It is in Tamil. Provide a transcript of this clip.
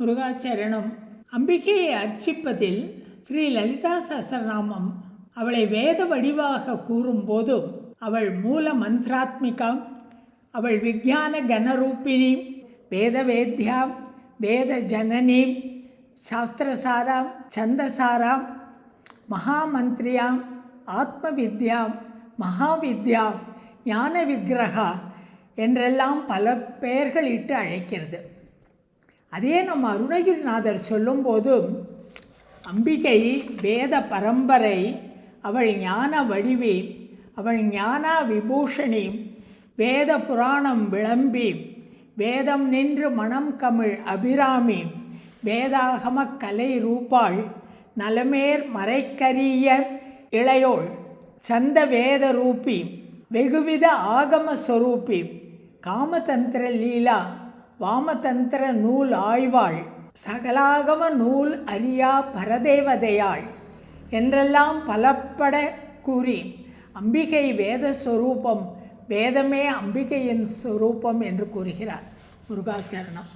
முருகாச்சரணம். அம்பிகையை அர்ச்சிப்பதில் ஸ்ரீ லலிதா சஹசரநாமம் அவளை வேத வடிவாக கூறும்போதும் அவள் மூல மந்த்ராத்மிகா அவள் விஞ்ஞான கனரூபிணி வேத வேத்யா வேத ஜனனி சாஸ்திரசாரா சந்தசாரா மகாமந்திரியா ஆத்மவித்யா மகாவித்யா ஞான விக்கிரகா என்றெல்லாம் பல பெயர்களிட்டு அழைக்கிறது. அதே நம்ம அருணகிரிநாதர் சொல்லும்போது அம்பிகை வேத பரம்பரை அவள் ஞான வடிவி அவள் ஞான விபூஷணி வேத புராணம் விளம்பி வேதம் நின்று மனம் கமிழ் அபிராமி வேதாகம கலை ரூபாள் நலமேர் மறைக்கரிய இளையோள் சந்த வேத ரூபி வெகுவித ஆகம ஸ்வரூபி காமதந்திர லீலா வாமதந்திர நூல் ஆய்வாள் சகலாகம நூல் அறியா பரதேவதையாள் என்றெல்லாம் பலப்பட கூறி அம்பிகை வேத ஸ்வரூபம் வேதமே அம்பிகையின் ஸ்வரூபம் என்று கூறுகிறார் முருகாச்சரணம்.